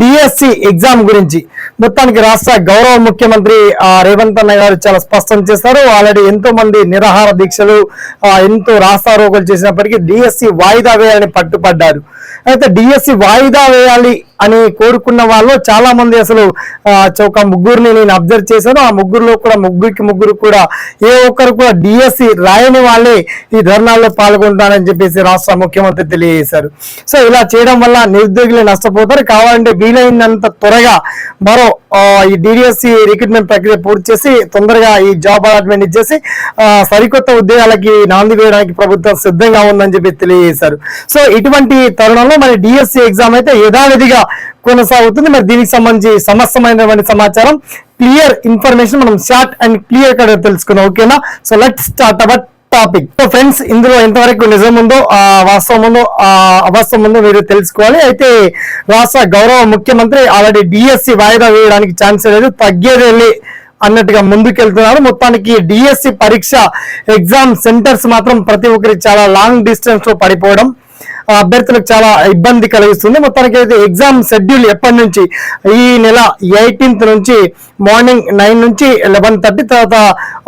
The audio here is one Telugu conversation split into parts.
డిఎస్సి ఎగ్జామ్ గురించి. మొత్తానికి రాష్ట్ర గౌరవ ముఖ్యమంత్రి రేవంత్ అన్న గారు చాలా స్పష్టం చేశారు. ఆల్రెడీ ఎంతో మంది నిరాహార దీక్షలు ఎంతో రాస్తారోకలు చేసినప్పటికీ డిఎస్సి వాయిదా వేయాలని పట్టుపడ్డారు అయితే డిఎస్సి వాయిదా వేయాలి అని కోరుకున్న వాళ్ళు చాలా మంది అసలు ఒక ముగ్గురిని నేను అబ్జర్వ్ చేశాను. ఆ ముగ్గురులో కూడా ముగ్గురికి ముగ్గురు కూడా ఏ ఒక్కరు కూడా డిఎస్సి రాయని వాళ్ళే ఈ ధర్నాల్లో పాల్గొంటారని చెప్పేసి రాష్ట్ర ముఖ్యమంత్రి తెలియజేశారు. సో ఇలా చేయడం వల్ల నిరుద్యోగులు నష్టపోతారు. కావాలంటే వీలైనంత త్వరగా మరో ఈ డిఎస్సి రిక్రూట్మెంట్ ప్రక్రియ పూర్తి చేసి తొందరగా ఈ జాబ్ అలాట్మెంట్ ఇచ్చేసి సరికొత్త ఉద్యోగాలకి నాంది వేయడానికి ప్రభుత్వం సిద్ధంగా ఉందని చెప్పి తెలియజేశారు. సో ఇటువంటి తరుణంలో మరి డిఎస్సి ఎగ్జామ్ అయితే యథావిధిగా కొనసాగుతుంది. మరి దీనికి సంబంధించి సమస్తమైనటువంటి సమాచారం క్లియర్ ఇన్ఫర్మేషన్ మనం షార్ట్ అండ్ క్లియర్గా తెలుసుకుందాం ఓకేనా so let start our topic so friends ఇందులో ఎంతవరకు నిజం ఉందో ఆ వాస్తవం ఉందో ఆ అవాస్తవం ఉందో మీరు తెలుసుకోవాలి. అయితే రాష్ట్ర గౌరవ ముఖ్యమంత్రి ఆల్రెడీ డిఎస్సి వాయిదా వేయడానికి ఛాన్స్ లేదు. తగ్గేదేళ్ళి అన్నట్టుగా ముందుకెళ్తున్నారు. మొత్తానికి డిఎస్సి పరీక్ష ఎగ్జామ్ సెంటర్స్ మాత్రం ప్రతి ఒక్కరికి చాలా లాంగ్ డిస్టెన్స్లో పడిపోవడం అభ్యర్థులకు చాలా ఇబ్బంది కలిగిస్తుంది. మొత్తానికి అయితే ఎగ్జామ్ షెడ్యూల్ ఎప్పటి నుంచి? ఈ నెల ఎయిటీన్త్ నుంచి మార్నింగ్ నైన్ నుంచి లెవెన్ థర్టీ తర్వాత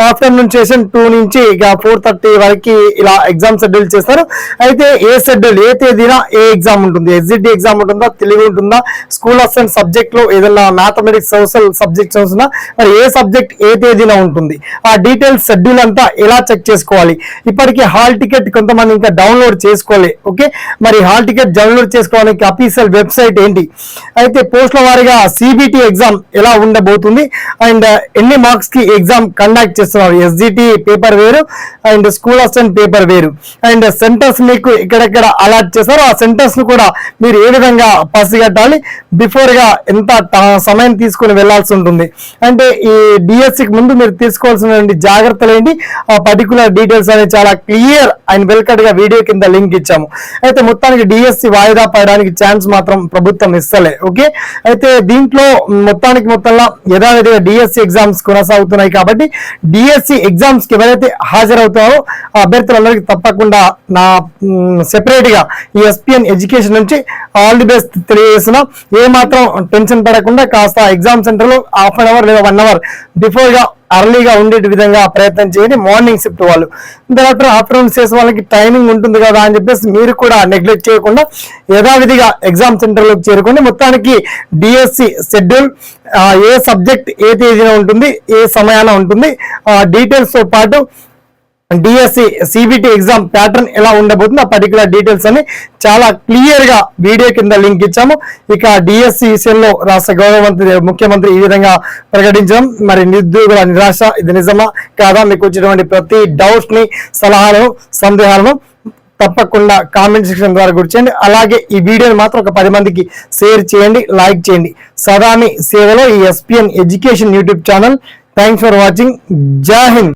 ఆఫ్టర్నూన్ సెషన్ టూ నుంచి ఇక ఫోర్ థర్టీ వరకు ఇలా ఎగ్జామ్ షెడ్యూల్ చేస్తారు. అయితే ఏ షెడ్యూల్ ఏ తేదీన ఏ ఎగ్జామ్ ఉంటుంది? ఎస్జిటి ఎగ్జామ్ ఉంటుందా? తెలుగు ఉంటుందా? స్కూల్ అసెంట్ సబ్జెక్ట్లో ఏదైనా మ్యాథమెటిక్స్ సోషల్ సబ్జెక్ట్స్ చూసినా మరి ఏ సబ్జెక్ట్ ఏ తేదీన ఉంటుంది? ఆ డీటెయిల్స్ షెడ్యూల్ అంతా ఎలా చెక్ చేసుకోవాలి? ఇప్పటికీ హాల్ టికెట్ కొంతమంది ఇంకా డౌన్లోడ్ చేసుకోవాలి. ఓకే? మరి హాల్ టికెట్ డౌన్లోడ్ చేసుకోవడానికి అఫీషియల్ వెబ్సైట్ ఏంటి? అయితే పోస్టుల వారీగా సిబిటి ఎగ్జామ్ ఎలా ఉండబోతుంది? అండ్ uh, ఎన్ని మార్క్స్కి ఎగ్జామ్ కండక్ట్ చేస్తున్నారు? ఎస్జిటి పేపర్ వేరు అండ్ స్కూల్ అసిస్టెంట్ పేపర్ వేరు. అండ్ uh, సెంటర్స్ మీకు ఎక్కడెక్కడ అలాట్ చేస్తారో ఆ సెంటర్స్ను కూడా మీరు ఏ విధంగా పసిగట్టాలి బిఫోర్గా ఎంత సమయం తీసుకుని వెళ్ళాల్సి ఉంటుంది? అంటే ఈ డిఎస్సికి ముందు మీరు తీసుకోవాల్సిన జాగ్రత్తలు ఏంటి? ఆ పర్టికులర్ డీటెయిల్స్ అనేది చాలా క్లియర్ అండ్ వెల్కట్గా వీడియో కింద లింక్ ఇచ్చాము. అయితే మొత్తానికి డిఎస్సి వాయిదా పడడానికి ఛాన్స్ మాత్రం ప్రభుత్వం ఇస్తలే ఓకే? అయితే దీంట్లో మొత్తానికి మొత్తంలో యథావిధిగా డిఎస్సి ఎగ్జామ్స్ కొనసాగుతున్నాయి కాబట్టి డిఎస్సి ఎగ్జామ్స్కి ఎవరైతే హాజరవుతారో ఆ అభ్యర్థులందరికీ తప్పకుండా నా సెపరేట్గా ఈ ఎస్పిఎన్ ఎడ్యుకేషన్ నుంచి ఆల్ ది బెస్ట్ తెలియజేస్తున్నా. ఏ మాత్రం టెన్షన్ పడకుండా కాస్త ఎగ్జామ్ సెంటర్లో హాఫ్ అన్ అవర్ లేదా వన్ అవర్ బిఫోర్గా అర్లీగా ఉండే విధంగా ప్రయత్నం చేయండి. మార్నింగ్ షిఫ్ట్ వాళ్ళు. తర్వాత ఆఫ్టర్నూన్ చేసే వాళ్ళకి టైమింగ్ ఉంటుంది కదా అని చెప్పేసి మీరు కూడా నెగ్లెక్ట్ చేయకుండా యథావిధిగా ఎగ్జామ్ సెంటర్లోకి చేరుకోండి. మొత్తానికి డిఎస్సి షెడ్యూల్ ఏ సబ్జెక్ట్ ఏ తేదీన ఉంటుంది ఏ సమయాన ఉంటుంది డీటెయిల్స్తో పాటు డిఎస్సి సిబిటి ఎగ్జామ్ ప్యాటర్న్ ఎలా ఉండబోతుంది ఆ పర్టికులర్ డీటెయిల్స్ అని చాలా క్లియర్గా వీడియో కింద లింక్ ఇచ్చాము. ఇక డిఎస్సి విషయంలో రాష్ట్ర గౌరవ మంత్రి ముఖ్యమంత్రి ఈ విధంగా ప్రకటించడం మరి నిరుద్యోగుల నిరాశ ఇది నిజమా కాదా మీకు వచ్చినటువంటి ప్రతి డౌట్స్ని సలహాలను సందేహాలను తప్పకుండా కామెంట్ సెక్షన్ ద్వారా గుర్చేయండి అలాగే ఈ వీడియోని మాత్రం ఒక పది మందికి షేర్ చేయండి లైక్ చేయండి. సదామి సేవలో ఈ SPN education YouTube channel thanks for watching జై హింద్